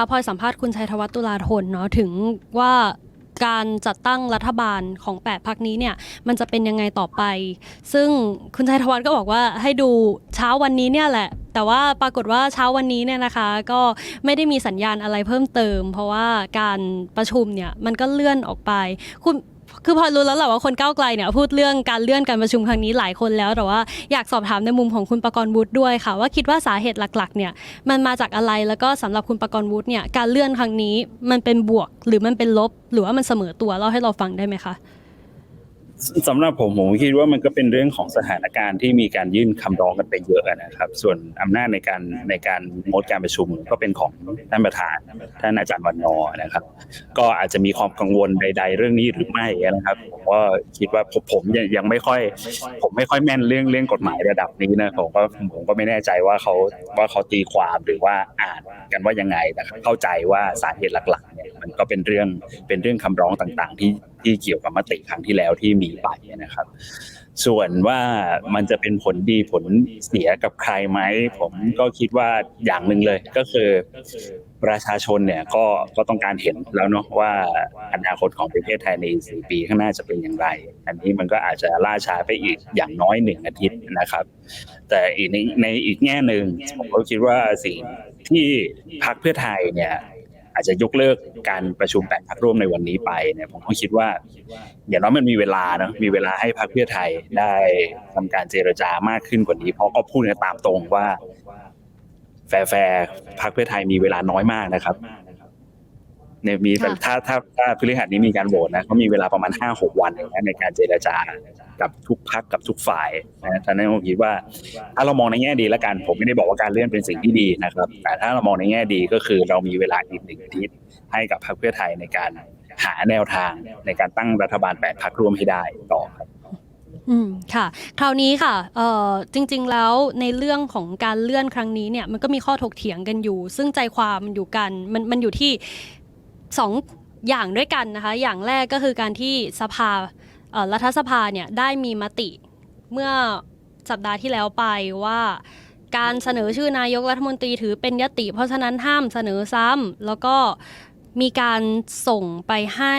พลอยสัมภาษณ์คุณชัยธวัฒน์ตุลาธนเนาะถึงว่าการจัดตั้งรัฐบาลของ 8พักนี้เนี่ยมันจะเป็นยังไงต่อไป ซึ่งคุณชัยธวัฒน์ก็บอกว่าให้ดูเช้าวันนี้เนี่ยแหละ แต่ว่าปรากฏว่าเช้าวันนี้เนี่ยนะคะ ก็ไม่ได้มีสัญญาณอะไรเพิ่มเติม เพราะว่าการประชุมเนี่ยมันก็เลื่อนออกไปคุณ คือพอรู้แล้วแหละว่าคนก้าวไกลเนี่ยพูดเรื่องการเลื่อนการประชุมครั้งนี้หลายคนแล้วแต่ว่าอยากสอบถามในมุมของคุณประกรณ์วุฒิด้วยค่ะ ว่าคิดว่าสาเหตุหลักๆเนี่ยมันมาจากอะไรแล้วก็สำหรับคุณประกรณ์วุฒิเนี่ยการเลื่อนครั้งนี้มันเป็นบวกหรือมันเป็นลบ หรือว่ามันเสมอตัวเล่าให้เราฟังได้ไหมคะ สำหรับผมผมคิดว่ามันก็เป็นเรื่องของสถานการณ์ที่มีการยื่นคำร้องกันไปเยอะนะครับ ส่วนอำนาจในการในการงดการประชุมก็เป็นของท่านประธานท่านอาจารย์วันนอร์นะครับ ก็อาจจะมีความกังวลใด ๆ เรื่องนี้หรือไม่นะครับผมก็คิดว่าผมผมยังยังไม่ค่อย ผมไม่ค่อยแม่นเรื่องเรื่องกฎหมายระดับนี้นะผมก็ผมก็ไม่แน่ใจว่าเขาว่าเขาตีความหรือว่าอ่านกันว่ายังไงแต่เข้าใจว่าสาเหตุหลักๆเนี่ยมันก็เป็นเรื่องเป็นเรื่องคำร้องต่าง ๆ ที่ที่เกี่ยวกับมติครั้งที่แล้วที่มีไปนะครับ ส่วนว่ามันจะเป็นผลดีผลเสียกับใครไหม ผมก็คิดว่าอย่างหนึ่งเลยก็คือประชาชนเนี่ยก็ก็ต้องการเห็นแล้วเนาะว่าอนาคตของประเทศไทยในสี่ปีข้างหน้าจะเป็นอย่างไร อันนี้มันก็อาจจะล่าช้าไปอีกอย่างน้อยหนึ่งอาทิตย์นะครับ แต่อีกในในอีกแง่หนึ่งผมก็คิดว่าสิ่งที่พรรคเพื่อไทยเนี่ย อาจจะยกเลิกการประชุมแปดพักร่วมในวันนี้ไปเนี่ยผมก็คิดว่าอย่างน้อยมันมีเวลาเนอะมีเวลาให้พรรคเพื่อไทยได้ทำการเจรจามากขึ้นกว่านี้ เพราะก็พูดกันตามตรงว่า แฟร์แฟร์พรรคเพื่อไทยมีเวลาน้อยมากนะครับเนี่ยมีแต่ค่ะถ้าถ้าถ้าพฤหัสนี้มีการโหวตนะเขามีเวลาประมาณห้าหกวันเองนะในการเจรจา กับทุกพักกับทุกฝ่ายนะฉะนั้นผมคิดว่า ถ้าเรามองในแง่ดีแล้วกัน ผมไม่ได้บอกว่าการเลื่อนเป็นสิ่งที่ดีนะครับ แต่ถ้าเรามองในแง่ดีก็คือเรามีเวลาอีกหนึ่งอาทิตย์ให้กับพรรคเพื่อไทยในการหาแนวทางในการตั้งรัฐบาลแปดพรรคร่วมให้ได้ต่อครับอืมค่ะ คราวนี้ค่ะเอ่อจริง ๆ แล้วในเรื่องของการเลื่อนครั้งนี้เนี่ยมันก็มีข้อถกเถียงกันอยู่ ซึ่งใจความมันอยู่กันมันมันอยู่ที่สองอย่างด้วยกันนะคะ อย่างแรกก็คือการที่สภา รัฐสภาเนี่ยได้มีมติเมื่อสัปดาห์ที่แล้วไปว่าการเสนอชื่อนายกรัฐมนตรีถือเป็นยติ เพราะฉะนั้นห้ามเสนอซ้ำแล้วก็มีการส่งไปให้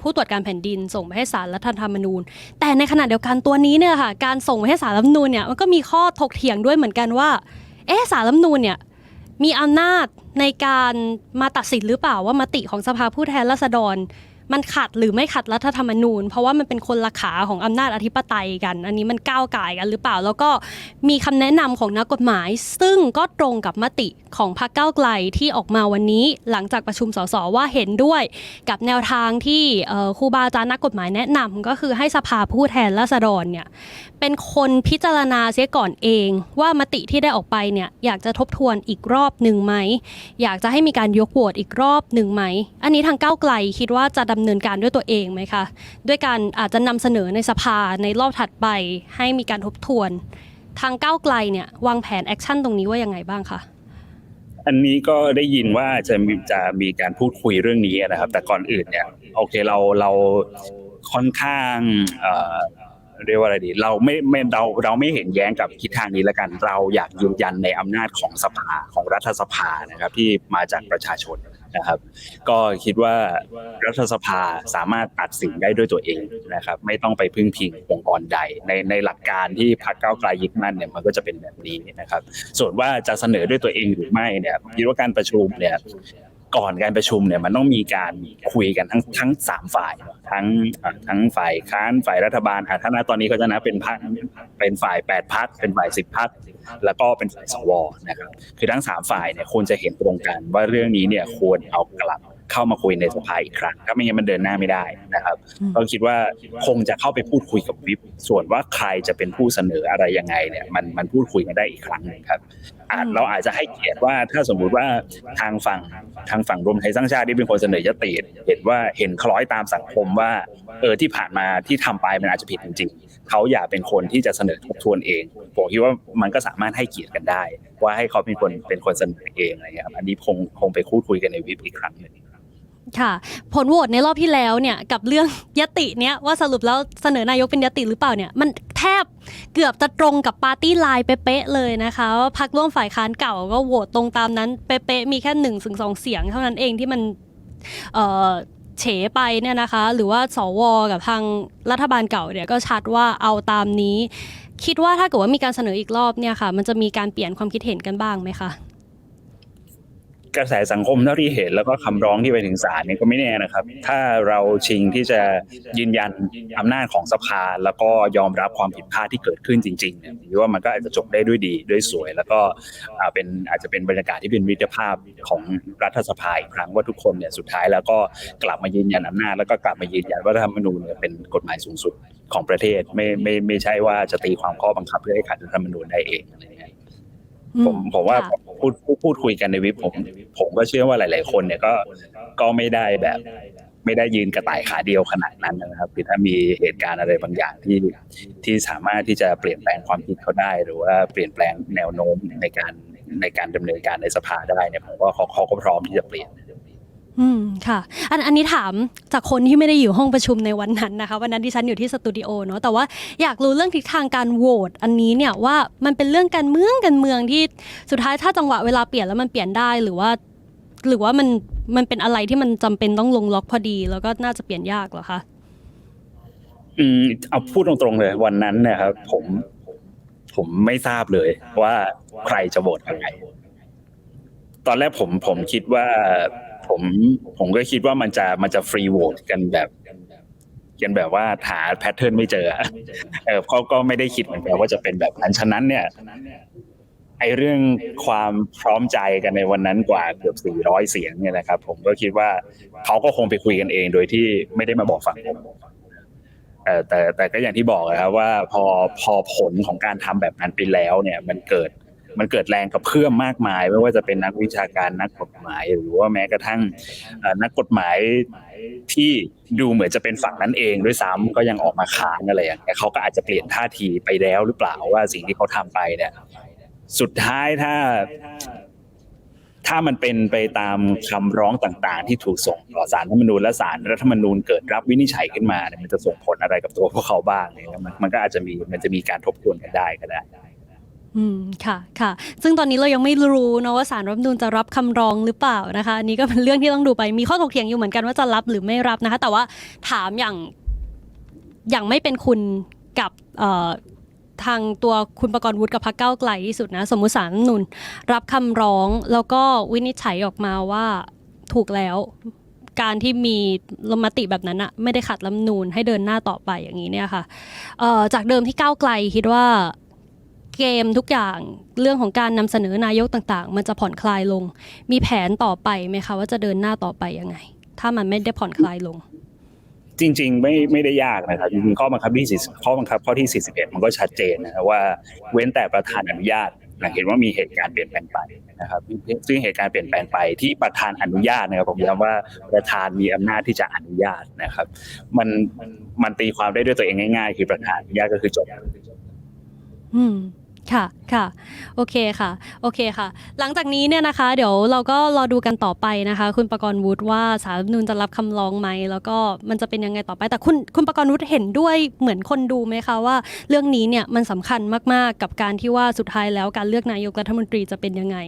ผู้ตรวจการแผ่นดินส่งไปให้ศาลรัฐธรรมนูญ แต่ในขณะเดียวกันตัวนี้เนี่ยค่ะการส่งไปให้สารรัฐธรรมนูญเนี่ยมันก็มีข้อถกเถียงด้วยเหมือนกันว่าเอ๊สารรัฐธรรมนูญเนี่ยมีอำนาจในการมาตัดสินหรือเปล่าว่ามติของสภาผู้แทนราษฎร มันขัดหรือไม่ขัดรัฐธรรมนูญ เพราะว่ามันเป็นคนละขาของอำนาจอธิปไตยกัน อันนี้มันก้าวไก่กันหรือเปล่า แล้วก็มีคำแนะนำของนักกฎหมาย ซึ่งก็ตรงกับมติของพรรคก้าวไกลที่ออกมาวันนี้ หลังจากประชุมสสว่าเห็นด้วย กับแนวทางที่เอ่อครูบาอาจารย์นักกฎหมายแนะนำก็คือให้สภาผู้แทนราษฎรเนี่ยเป็นคนพิจารณาเสียก่อนเอง ว่ามติที่ได้ออกไปเนี่ยอยากจะทบทวนอีกรอบหนึ่งไหมอยากจะให้มีการยกโหวตอีกรอบหนึ่งไหมอันนี้ทางก้าวไกลคิดว่าจะดำเนินการด้วยตัวเองไหมคะ ด้วยการอาจจะนำเสนอในสภาในรอบถัดไปให้มีการทบทวน ทางก้าวไกลเนี่ยวางแผนแอคชั่นตรงนี้ว่ายังไงบ้างคะอันนี้ก็ได้ยินว่าจะมีจะมีการพูดคุยเรื่องนี้นะครับ แต่ก่อนอื่นเนี่ยโอเคเราเราค่อนข้างเรียกว่าอะไรดี เราไม่ไม่เราเราไม่เห็นแย้งกับทิศทางนี้ล้วกัน เราอยากยืนยันในอำนาจของสภาของรัฐสภานะครับ ที่มาจากประชาชน นะครับ ก็คิดว่ารัฐสภาสามารถตัดสินได้ด้วยตัวเองนะครับ ไม่ต้องไปพึ่งพิงองค์กรใด ในในหลักการที่พรรคก้าวไกลยึดมั่นเนี่ยมันก็จะเป็นแบบนี้นะครับ ส่วนว่าจะเสนอด้วยตัวเองหรือไม่เนี่ยคิดว่าการประชุมเนี่ย ก่อนการประชุมเนี่ยมันต้องมีการคุยกันทั้งทั้งสามฝ่าย ทั้งทั้งฝ่ายค้านฝ่ายรัฐบาลอะถ้าณตอนนี้เขาจะนะเป็นพักเป็นฝ่ายแปดพักเป็นฝ่ายสิบพักแล้วก็เป็นฝ่ายสวนะครับคือทั้งสามฝ่ายเนี่ยควรจะเห็นตรงกันว่าเรื่องนี้เนี่ยควรเอากลับ เข้ามาคุยในสภาอีกครั้ง ถ้าไม่งั้นมันเดินหน้าไม่ได้นะครับอืมก็คิดว่าคงจะเข้าไปพูดคุยกับวิปส่วนว่าใครจะเป็นผู้เสนออะไรยังไงเนี่ยมันมันพูดคุยกันได้อีกครั้งหนึ่งครับอาจเราอาจจะให้เกียรติว่าถ้าสมมุติว่าทางฝั่งทางฝั่งรวมไทยสร้างชาติที่เป็นคนเสนอยติเห็นว่าเห็นคล้อยตามสังคมว่าเออที่ผ่านมาที่ทำไปมันอาจจะผิดจริงๆเขาอยากเป็นคนที่จะเสนอทบทวนเองผมคิดว่ามันก็สามารถให้เกียรติกันได้ ว่าให้เขาเป็นคนเป็นคนเสนอเองอะไรเงี้ยครับอันนี้คงคงไปพูดคุยกันในวิปอีกครั้งหนึ่ง ค่ะ ผลโหวตในรอบที่แล้วเนี่ยกับเรื่องยติเนี้ยว่าสรุปแล้วเสนอนายกเป็นยติหรือเปล่าเนี่ยมันแทบเกือบจะตรงกับปาร์ตี้ไลน์เป๊ะๆเลยนะคะว่าพักร่วมฝ่ายค้านเก่าก็โหวตตรงตามนั้นเป๊ะๆมีแค่หนึ่งถึงสองเสียงเท่านั้นเองที่มันเอ่อเฉไปเนี่ยนะคะ หรือว่าสวกับทางรัฐบาลเก่าเนี่ยก็ชัดว่าเอาตามนี้ คิดว่าถ้าเกิดว่ามีการเสนออีกรอบเนี่ยค่ะ มันจะมีการเปลี่ยนความคิดเห็นกันบ้างไหมคะ กระแสสังคมเท่าที่เห็นแล้วก็คำร้องที่ไปถึงศาลเนี่ยก็ไม่แน่นะครับ ถ้าเราชิงที่จะยืนยันอำนาจของสภา แล้วก็ยอมรับความผิดพลาดที่เกิดขึ้นจริงๆเนี่ยผมคิดว่ามันก็อาจจะจบได้ด้วยดีด้วยสวย แล้วก็เป็นอาจจะเป็นบรรยากาศที่เป็นมิตรภาพของรัฐสภาอีกครั้งว่าทุกคนเนี่ยสุดท้ายแล้วก็กลับมายืนยันอำนาจแล้วก็กลับมายืนยันว่าธรรมนูญเนี่ยเป็นกฎหมายสูงสุดของประเทศไม่ไม่ไม่ใช่ว่าจะตีความข้อบังคับเพื่อให้ขัดรัฐธรรมนูญได้เองอะไรเงี้ยผมผมว่า พูดพูดพูดคุยกันในวิปผม ผมก็เชื่อว่าหลาย ๆ คนเนี่ยก็ก็ไม่ได้แบบ ไม่ได้ยืนกระต่ายขาเดียวขนาดนั้นนะครับคือถ้ามีเหตุการณ์อะไรบางอย่างที่ที่สามารถที่จะเปลี่ยนแปลงความคิดเขาได้ หรือว่าเปลี่ยนแปลงแนวโน้มในการในการดำเนินการในสภาได้เนี่ยผมว่าเขาเขาก็พร้อมที่จะเปลี่ยน อืมค่ะอันอันนี้ถามจากคนที่ไม่ได้อยู่ห้องประชุมในวันนั้นนะคะวันนั้นที่ฉันอยู่ที่สตูดิโอเนาะแต่ว่าอยากรู้เรื่องทิศทางการโหวตอันนี้เนี่ยว่ามันเป็นเรื่องการเมืองการเมืองที่สุดท้ายถ้าจังหวะเวลาเปลี่ยนแล้วมันเปลี่ยนได้หรือว่า หรือว่ามันมันเป็นอะไรที่มันจำเป็นต้องลงล็อกพอดี แล้วก็น่าจะเปลี่ยนยากเหรอคะอืมเอาพูดตรงๆเลย วันนั้นเนะครับผมผมไม่ทราบเลย ว่าใครจะโหวตยังไงตอนแรกผมผมคิดว่า ผมผมก็คิดว่ามันจะมันจะฟรีโหวตกันแบบกันแบบว่าหาแพทเทิร์นไม่เจออะเออเขาก็ไม่ได้คิดเหมือนกันว่าจะเป็นแบบนั้นฉะนั้นเนี่ยไอเรื่องความพร้อมใจกันในวันนั้นกว่าเกือบ 400 เสียงเนี่ยนะครับ ผมก็คิดว่าเขาก็คงไปคุยกันเองโดยที่ไม่ได้มาบอกฝั่งผมเอ่อแต่แต่ก็อย่างที่บอกนะครับว่าพอพอผลของการทำแบบนั้นไปแล้วเนี่ย มันเกิด มันเกิดแรงกระเพื่อมมากมาย ไม่ว่าจะเป็นนักวิชาการนักกฎหมาย หรือว่าแม้กระทั่งนักกฎหมายที่ดูเหมือนจะเป็นฝั่งนั้นเองด้วยซ้ำก็ยังออกมาค้านอะไรอย่างเงี้ยเขาก็อาจจะเปลี่ยนท่าทีไปแล้วหรือเปล่าว่าสิ่งที่เขาทำไปเนี่ย สุดท้ายถ้าถ้ามันเป็นไปตามคำร้องต่างๆ ที่ถูกส่งต่อสารรัฐมนูญและสารรัฐมนูญเกิดรับวินิจฉัยขึ้นมาเนี่ยมันจะส่งผลอะไรกับตัวพวกเขาบ้างเนี่ยมันก็อาจจะมีมันจะมีการทบทวนกันได้ก็ได้ อืมค่ะค่ะ ซึ่งตอนนี้เรายังไม่รู้เนะว่าสารรัฐธรรมนูญจะรับคำร้องหรือเปล่านะคะอันนี้ก็เป็นเรื่องที่ต้องดูไปมีข้อถกเถียงอยู่เหมือนกันว่าจะรับหรือไม่รับนะคะ แต่ว่าถามอย่างอย่างไม่เป็นคุณกับเอ่อทางตัวคุณประกรณ์วุฒิกับพรรคเก้าวไกลที่สุดนะ สมมุติสารรัฐธรรมนูญรับคำร้องแล้วก็วินิจฉัยออกมาว่าถูกแล้ว การที่มีลมติแบบนั้นอะไม่ได้ขัดรัฐธรรมนูญให้เดินหน้าต่อไปอย่างนี้เนี่ยค่ะเอ่อจากเดิมที่ก้าวไกลคิดว่า เกมทุกอย่างเรื่องของการนำเสนอนายกต่างๆ มันจะผ่อนคลายลง มีแผนต่อไปไหมคะว่าจะเดินหน้าต่อไปยังไง ถ้ามันไม่ได้ผ่อนคลายลง จริง ๆ ไม่ไม่ได้ยากนะครับจริงๆข้อบังคับที่40ข้อบังคับข้อที่ 41 มันก็ชัดเจนนะครับว่าเว้นแต่ประธานอนุญาตหลังเห็นว่ามีเหตุการณ์เปลี่ยนแปลงไปนะครับ ซึ่งเหตุการณ์เปลี่ยนแปลงไปที่ประธานอนุญาตนะครับผมย้ำว่าประธานมีอำนาจที่จะอนุญาตนะครับ มันมันตีความได้ด้วยตัวเองง่าย ๆ คือประธานอนุญาตก็คือจบอืม ค่ะค่ะโอเคค่ะโอเคค่ะ หลังจากนี้เนี่ยนะคะ เดี๋ยวเราก็รอดูกันต่อไปนะคะ คุณประกรณ์วุฒิว่าสารรัฐธรรมนูญจะรับคำร้องไหมแล้วก็มันจะเป็นยังไงต่อไป แต่คุณคุณประกรณ์วุฒิเห็นด้วยเหมือนคนดูไหมคะว่า เรื่องนี้เนี่ยมันสำคัญมากๆกับการที่ว่าสุดท้ายแล้วการเลือกนายกรัฐมนตรีจะเป็นยังไง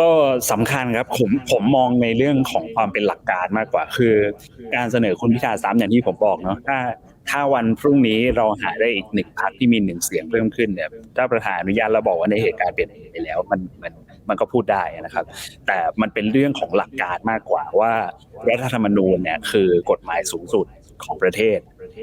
ก็สำคัญครับผมผมมองในเรื่องของความเป็นหลักการมากกว่า คือ การเสนอคุณพิธาซ้ำอย่างที่ผมบอกเนาะถ้า ถ้าวันพรุ่งนี้เราหาได้อีกหนึ่งพักที่มีหนึ่งเสียงเพิ่มขึ้นเนี่ยถ้าประธานอนุญาตเราบอกว่าในเหตุการณ์เปลี่ยนไปแล้วมันมันมันก็พูดได้นะครับ แต่มันเป็นเรื่องของหลักการมากกว่าว่ารัฐธรรมนูญเนี่ยคือกฎหมายสูงสุดของประเทศ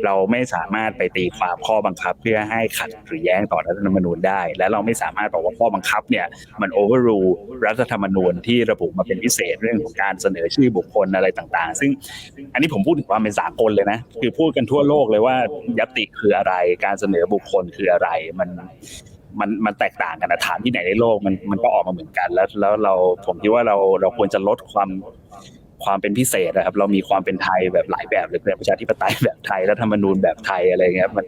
เราไม่สามารถไปตีความข้อบังคับเพื่อให้ขัดหรือแย้งต่อรัฐธรรมนูญได้ และเราไม่สามารถบอกว่าข้อบังคับเนี่ยมันโอเวอร์รูรัฐธรรมนูญที่ระบุมาเป็นพิเศษเรื่องของการเสนอชื่อบุคคลอะไรต่างๆ ซึ่งอันนี้ผมพูดถึงความเป็นสากลเลยนะคือพูดกันทั่วโลกเลยว่ายติคืออะไรการเสนอบุคคลคืออะไรมันมันมันแตกต่างกันนะถามที่ไหนในโลกมันมันก็ออกมาเหมือนกัน แล้วแล้วเราผมคิดว่าเราเราควรจะลดความ ความเป็นพิเศษนะครับ เรามีความเป็นไทยแบบหลายแบบเลยแบบประชาธิปไตยแบบไทยรัฐธรรมนูญแบบไทยอะไรเงี้ยมัน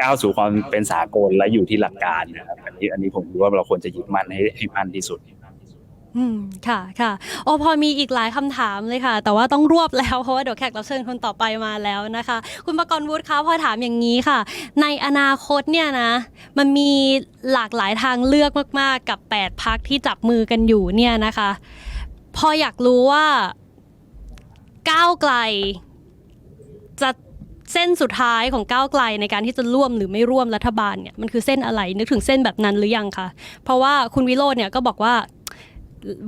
ก้าวสู่ความเป็นสากลและอยู่ที่หลักการนะครับอันนี้อันนี้ผมคิดว่าเราควรจะยึดมั่นให้ให้มั่นที่สุดอืมค่ะค่ะโอ้พอมีอีกหลายคำถามเลยค่ะ แต่ว่าต้องรวบแล้วเพราะว่าเดี๋ยวแขกรับเชิญคนต่อไปมาแล้วนะคะ คุณประกรณ์วุฒิคะพอถามอย่างนี้ค่ะ ในอนาคตเนี่ยนะ มันมีหลากหลายทางเลือกมาก ๆ กับ 8พักที่จับมือกันอยู่เนี่ยนะคะ พออยากรู้ว่า ก้าวไกล จะเส้นสุดท้ายของก้าวไกลในการที่จะร่วมหรือไม่ร่วมรัฐบาลเนี่ยมันคือเส้นอะไรนึกถึงเส้นแบบนั้นหรือยังคะเพราะว่าคุณวิโรจน์เนี่ยก็บอกว่า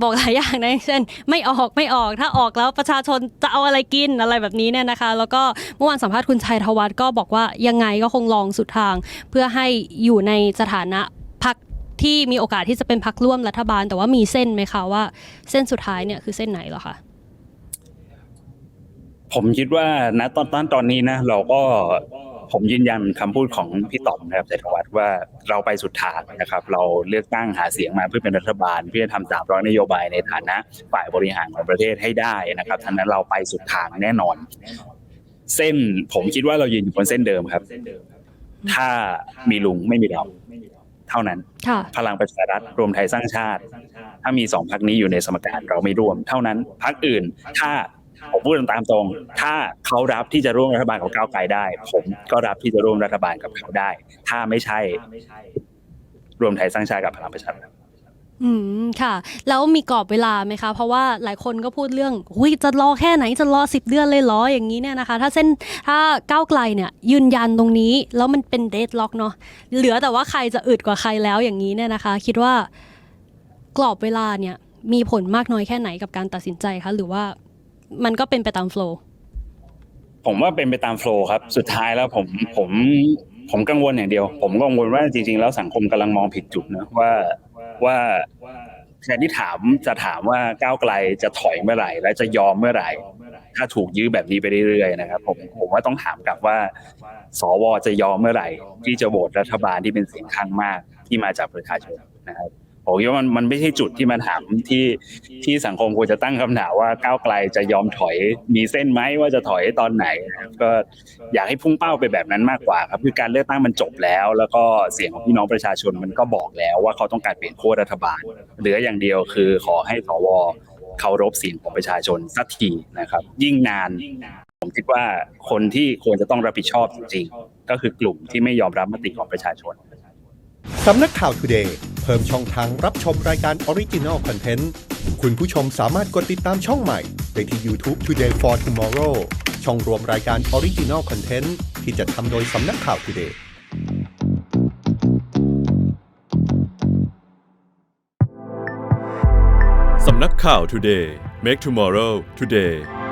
บอกหลายอย่างนะเช่น ไม่ออกไม่ออกถ้าออกแล้วประชาชนจะเอาอะไรกินอะไรแบบนี้เนี่ยนะคะ แล้วก็เมื่อวานสัมภาษณ์คุณชัยธวัฒน์ก็บอกว่ายังไงก็คงลองสุดทาง เพื่อให้อยู่ในสถานะพักที่มีโอกาสที่จะเป็นพักร่วมรัฐบาล แต่ว่ามีเส้นไหมคะว่า เส้นสุดท้ายเนี่ยคือเส้นไหนหรอคะ ผมคิดว่าณตอนตอนตอนนี้นะเราก็ผมยืนยันคำพูดของพี่ต๋อมนะครับเศรษฐวัฒน์ว่าเราไปสุดทางนะครับ เราเลือกตั้งหาเสียงมาเพื่อเป็นรัฐบาล เพื่อทำสามร้อยนโยบายในฐานะฝ่ายบริหารของประเทศให้ได้นะครับทั้งนั้นเราไปสุดทางแน่นอน เส้นผมคิดว่าเรายืนอยู่บนเส้นเดิมครับ ถ้ามีลุงไม่มีเราเท่านั้นค่ะพลังประชารัฐรวมไทยสร้างชาติ ถ้ามีสองพักนี้อยู่ในสมการเราไม่ร่วม เท่านั้นพักอื่นถ้า ผมพูดตามตรง ถ้าเขารับที่จะร่วมรัฐบาลกับก้าวไกลได้ ผมก็รับที่จะร่วมรัฐบาลกับเขาได้ ถ้าไม่ใช่ รวมไทยสร้างชาติกับพลังประชารัฐอืมค่ะ แล้วมีกรอบเวลาไหมคะ เพราะว่าหลายคนก็พูดเรื่องหุยจะรอแค่ไหนจะรอสิบเดือนเลยเหรออย่างนี้เนี่ยนะคะ ถ้าเส้นถ้าก้าวไกลเนี่ย ยืนยันตรงนี้ แล้วมันเป็นเดทล็อกเนาะเหลือแต่ว่าใครจะอึดกว่าใครแล้วอย่างนี้เนี่ยนะคะ คิดว่ากรอบเวลาเนี่ย มีผลมากน้อยแค่ไหนกับการตัดสินใจคะหรือว่า มันก็เป็นไปตามโฟล์ผมว่าเป็นไปตามโฟล์ครับ สุดท้ายแล้วผมผมผมกังวลอย่างเดียว ผมกังวลว่าจริง ๆ แล้วสังคมกำลังมองผิดจุดนะว่าว่าแทนที่ถามจะถามว่าก้าวไกลจะถอยเมื่อไหร่ และจะยอมเมื่อไหร่ ถ้าถูกยื้อแบบนี้ไปเรื่อยๆนะครับ ผมผมว่าต้องถามกลับว่า สวจะยอมเมื่อไหร่ ที่จะโหวตรัฐบาลที่เป็นเสียงข้างมากที่มาจากประชาชนนะครับ ผมคิดว่ามันมันไม่ใช่จุดที่มาถามที่ที่สังคมควรจะตั้งคำถามว่าก้าวไกลจะยอมถอย มีเส้นไหมว่าจะถอยตอนไหน ก็อยากให้พุ่งเป้าไปแบบนั้นมากกว่าครับคือการเลือกตั้งมันจบแล้ว แล้วก็เสียงของพี่น้องประชาชนมันก็บอกแล้วว่าเขาต้องการเปลี่ยนขั้วรัฐบาลเหลืออย่างเดียวคือขอให้สวเคารพเสียงของประชาชนสักทีนะครับ ยิ่งนานผมคิดว่าคนที่ควรจะต้องรับผิดชอบจริงๆก็คือกลุ่มที่ไม่ยอมรับมติของประชาชนสำนักข่าว Today เพิ่มช่องทางรับชมรายการ Original Content คุณผู้ชมสามารถกดติดตามช่องใหม่ได้ที่ YouTube Today for Tomorrow ช่องรวมรายการ Original Content ที่จะทำโดยสำนักข่าว Today สำนักข่าว Today Make Tomorrow Today